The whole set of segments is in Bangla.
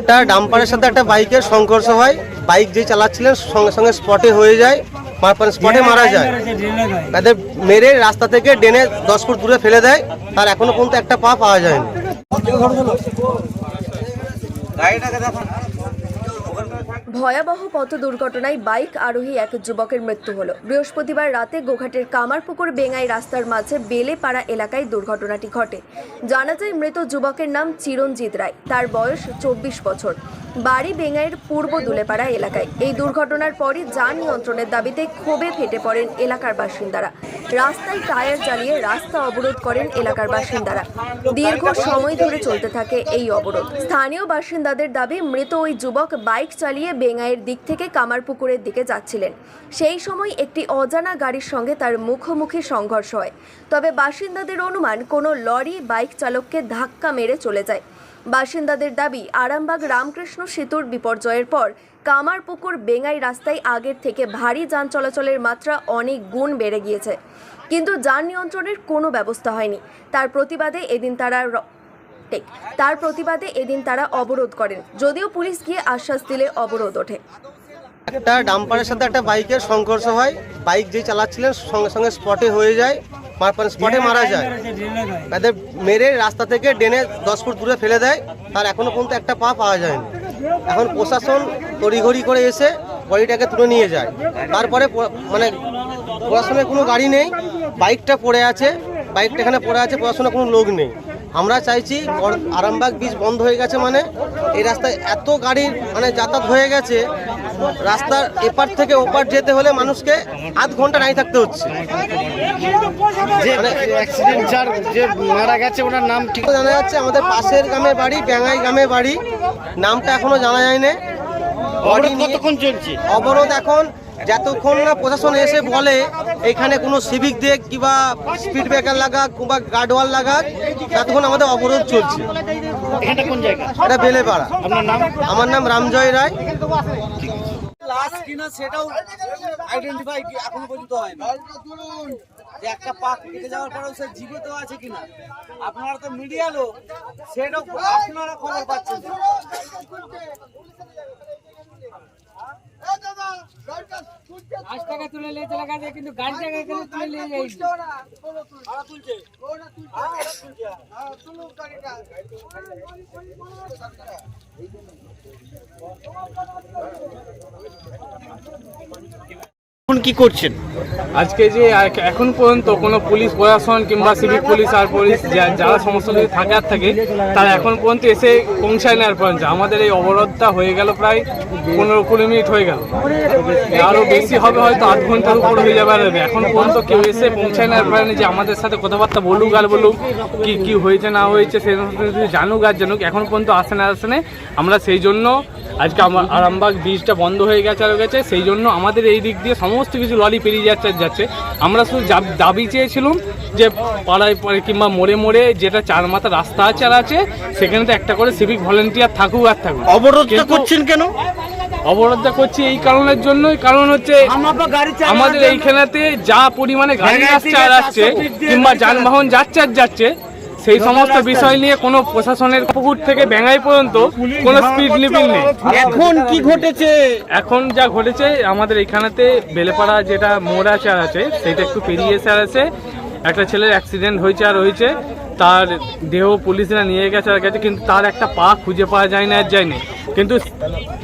একটা ডাম্পারের সাথে একটা বাইকের সংঘর্ষ হয়। বাইক যে চালাচ্ছিলেন সঙ্গে সঙ্গে স্পটে হয়ে যায় স্পটে মারা যায়। তাদের মেরে রাস্তা থেকে ডেনে দশ ফুট দূরে ফেলে দেয় তার এখনও পর্যন্ত একটা পা পাওয়া যায়নি। ভয়াবহ পথ দুর্ঘটনায় বাইক আরোহী এক যুবকের মৃত্যু হলো। বৃহস্পতিবার রাতে গোঘাটের কামারপুকুর বেঙ্গাই রাস্তার মাঝে বেলেপাড়া এলাকায় দুর্ঘটনাটি ঘটে। জানা যায় মৃত যুবকের নাম চিরঞ্জিত রায়। তার বয়স চব্বিশ বছর। বাড়ি বেঙ্গাইয়ের পূর্ব দুলেপাড়া এলাকায়। এই দুর্ঘটনার পরই যান নিয়ন্ত্রণের দাবিতে ক্ষোভে ফেটে পড়েন এলাকার বাসিন্দারা। রাস্তায় টায়ার জ্বালিয়ে রাস্তা অবরোধ করেন এলাকার বাসিন্দারা। দীর্ঘ সময় ধরে চলতে থাকে এই অবরোধ। স্থানীয় বাসিন্দাদের দাবি, মৃত ওই যুবক বাইক চালিয়ে বেঙ্গাইয়ের দিক থেকে কামারপুকুরের দিকে যাচ্ছিলেন। সেই সময় একটি অজানা গাড়ির সঙ্গে তার মুখোমুখি সংঘর্ষ হয়। তবে বাসিন্দাদের অনুমান, কোনো লরি বাইক চালককে ধাক্কা মেরে চলে যায়। বাসিন্দাদের দাবি, আরামবাগ রামকৃষ্ণ সেতুর বিপর্যয়ের পর কামারপুকুর বেঙ্গাই রাস্তায় আগের থেকে ভারী যান চলাচলের মাত্রা অনেক গুণ বেড়ে গিয়েছে। কিন্তু যান নিয়ন্ত্রণের কোনো ব্যবস্থা হয়নি। তার প্রতিবাদে এদিন তারা তার প্রতিবাদে এদিন তারা অবরোধ করেন। যদিও পুলিশ গিয়ে আশ্বাস দিলে অবরোধ ওঠে। একটা ডাম্পারের সাথে একটা বাইকের সংঘর্ষ হয়। বাইক যে চালাচ্ছিলেন সঙ্গে সঙ্গে স্পটে হয়ে যায়। স্পটে মারা যায়। তাদের মেরে রাস্তা থেকে ডেনে দশ ফুট দূরে ফেলে দেয় তার এখনও পর্যন্ত একটা পা পাওয়া যায়নি। এখন প্রশাসন তড়িঘড়ি করে এসে বডিটাকে তুলে নিয়ে যায়। তারপরে মানে প্রশাসনের কোনো গাড়ি নেই বাইকটা পড়ে আছে বাইকটা এখানে পড়ে আছে প্রশাসনের কোনো লোক নেই। আমরা চাইছি আরামবাগ বীজ বন্ধ হয়ে গেছে মানে এই রাস্তায় এত গাড়ির মানে যাতায়াত হয়ে গেছে রাস্তার এপার থেকে ওপার যেতে হলে মানুষকে আধ ঘণ্টা নাই থাকতে হচ্ছে। যে অ্যাক্সিডেন্ট যার যে মারা গেছে ওনার নাম ঠিক জানা যাচ্ছে আমাদের পাশের গ্রামে বাড়ি ব্যাঙ্গাই গ্রামে বাড়ি। নামটা এখনও জানা যায়নি। বডি অবরোধ কতক্ষণ চলছে? অবরোধ এখন যতক্ষণ না প্রশাসন এসে বলে এখানে কোনো সিভিক দেখ কিংবা স্পিড ব্রেকার লাগা কিংবা গার্ডওয়াল লাগা ততক্ষণ আমাদের অবরোধ চলছে। এখানটা কোন জায়গা? এটা বেলেপাড়া। আপনার নাম? আমার নাম রামজয় রায়। লাশ কিনা সেটাও আইডেন্টিফাই এখনও পর্যন্ত হয়নি। যে একটা পা কেটে যাওয়ার পরেও সে জীবিত আছে কিনা। আপনারা তো মিডিয়া লোক, সেটাও আপনারা খবর পাচ্ছেন। না। টাকা তুলে নিয়ে চলে গেছে, কিন্তু গাড়িটাকে এখানে তুলে নিয়ে যাইনি এখন কি করছেন আজকে যে এখন পর্যন্ত কোনো পুলিশ প্রশাসন কিংবা সিভিক পুলিশ আর পুলিশ যারা সমস্ত কিছু থাকে আর থাকে, তারা এখন পর্যন্ত এসে পৌঁছায় না আর পর্যন্ত। আমাদের এই অবরোধটা হয়ে গেল প্রায় পনেরো কুড়ি মিনিট হয়ে গেল। আরও বেশি হবে হয়তো আধ ঘণ্টার উপর হয়ে যাবে আর এখন পর্যন্ত কেউ এসে পৌঁছায় না আর পারেনি যে আমাদের সাথে কথাবার্তা বলুক আর বলুক, কি কি হয়েছে, না হয়েছে সেই জানুক আর জানুক, এখন পর্যন্ত আসে না আসে না আমরা সেই জন্য আজকে আরামবাগ ব্রিজটা বন্ধ হয়ে গেছে আর গেছে। সেই জন্য আমাদের এই দিক দিয়ে সমস্ত কিছু লরি পেরিয়ে যাচ্ছে যাচ্ছে। আমরা শুধু যা- দাবি চেয়েছিলাম যে পাড়ায় পাড়ে কিংবা মোড়ে মোড়ে যেটা চার মাথা রাস্তা আছে আর আছে সেখানে তো একটা করে সিভিক ভলেন্টিয়ার থাকুক আর থাকুক। অবরোধটা করছেন কেন? অবরোধটা করছি এই কারণের জন্য কারণ হচ্ছে আমাদের এইখানেতে যা পরিমাণে গাড়ি আসছে আর আসছে কিংবা যানবাহন যাচ্ছে আর যাচ্ছে সেই সমস্ত বিষয় নিয়ে কোনো প্রশাসনের পুকুর থেকে ব্যাঙ্গাই পর্যন্ত কোনো স্পিড লিমিট নেই। এখন কি ঘটেছে? এখন যা ঘটেছে আমাদের এখানেতে বেলেপাড়া যেটা মোড় আর আছে সেটা একটু পেরিয়ে এসে আর আছে। একটা ছেলের অ্যাক্সিডেন্ট হয়েছে আর হয়েছে। তার দেহ পুলিশরা নিয়ে গেছে আর গেছে কিন্তু তার একটা পা খুঁজে পাওয়া যায় না আর যায়নি কিন্তু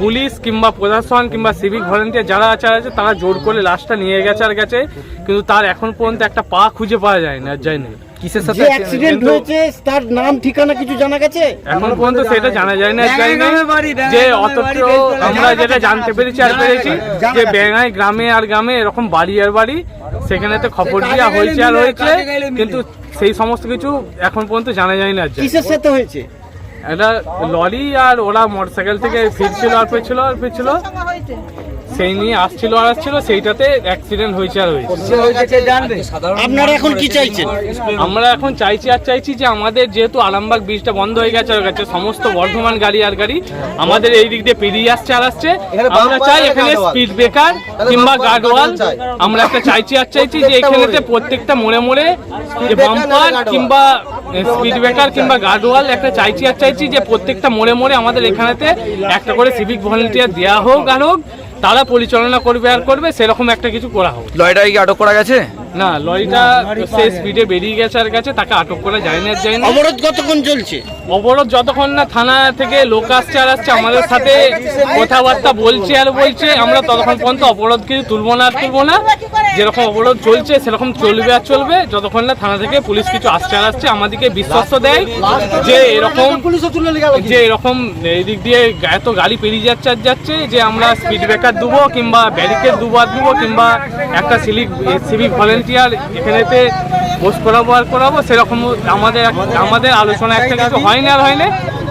পুলিশ কিংবা প্রশাসন কিংবা সিভিক ভলেন্টিয়ার যারা আছে আছে তারা জোর করে লাশটা নিয়ে গেছে আর গেছে। কিন্তু তার এখন পর্যন্ত একটা পা খুঁজে পাওয়া যায় না আর যায়নি কিসের যে অ্যাক্সিডেন্ট হয়েছে তার নাম ঠিকানা কিছু জানা গেছে? এখন পর্যন্ত সেটা জানা যায় না জানি না যে অথচ আমরা যেটা জানতে পেরেছি আর পেরেছি যে বেঙ্গাই গ্রামে আর গ্রামে এরকম বাড়ি আর বাড়ি সেখানে তো খবর দেওয়া হয়েছে আর হয়েছে কিন্তু সেই সমস্ত কিছু এখন পর্যন্ত জানা যায় না আর কিসের সাথে হয়েছে? একটা লরি আর ওরা মোটরসাইকেল থেকে ফিরছিল আর ফিরছিল আর ফিরছিল সেই নিয়ে আসছিল আর আসছিল সেইটাতে অ্যাক্সিডেন্ট হয়েছে আর হয়েছে। আপনারা এখন কি চাইছেন? আমরা এখন চাইছি আর চাইছি যে আমাদের যেহেতু আরামবাগ ব্রিজটা বন্ধ হয়ে গেছে আর গেছে সমস্ত বর্ধমান গাড়ি আর গাড়ি আমাদের এই দিক দিয়ে পেরিয়ে আসছে আর আসছে। আমরা চাই এখানে স্পিড ব্রেকার কিংবা bumper guard wall guard wall চাই। আমরা একটা চাইছি আর চাইছি যে প্রত্যেকটা এখানেতে প্রত্যেকটা মোড়ে মোড়ে যে বাম্পার কিংবা স্পিড ব্রেকার কিংবা গার্ডওয়াল একটা চাইছি আর চাইছি যে প্রত্যেকটা মোড়ে মোড়ে আমাদের এখানেতে একটা করে সিভিক ভলেন্টিয়ার দেওয়া হোক আর হোক তারা পরিচালনা করবে আর করবে সেরকম একটা কিছু করা হোক। লয়টা কি আটক করা গেছে? না লরিটা সে স্পিডে বেরিয়ে গেছে আর গেছে তাকে আটক করা যায় না আর যায় না অবরোধ কতক্ষণ চলছে? অবরোধ যতক্ষণ না থানা থেকে লোক আসছে আর আসছে আমাদের সাথে কথাবার্তা বলছে আর বলছে আমরা ততক্ষণ পর্যন্ত অবরোধ কিছু তুলবো না আর তুলবো না। যেরকম অবরোধ চলছে সেরকম চলবে আর চলবে যতক্ষণ না থানা থেকে পুলিশ কিছু আসছে আর আসছে আমাদেরকে বিশ্বস্ত দেয় যে এরকম যে এরকম এই দিক দিয়ে এত গাড়ি পেরিয়ে যাচ্ছে আর যাচ্ছে যে আমরা স্পিড ব্রেকার দেবো কিংবা ব্যারিকেড দেবো আর দেবো কিংবা একটা সিভিক সিভিক ভলেন্টিয়ার এখানেতে পোস্ট করাবো আর করাবো সেরকম আমাদের আমাদের আলোচনা একটা কিছু হয় না আর হয় না।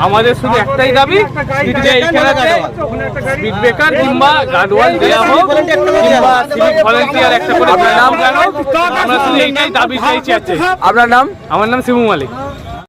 আমাদের শুধু একটাই দাবি স্পিড ব্রেকার কিংবা গার্ডওয়াল দেওয়া হোক কিংবা সিভিক ভলেন্টিয়ার একটা করে নাম আমরা শুধু এইটাই দাবি চাইছি। আপনার নাম? আমার নাম শিবু মালিক।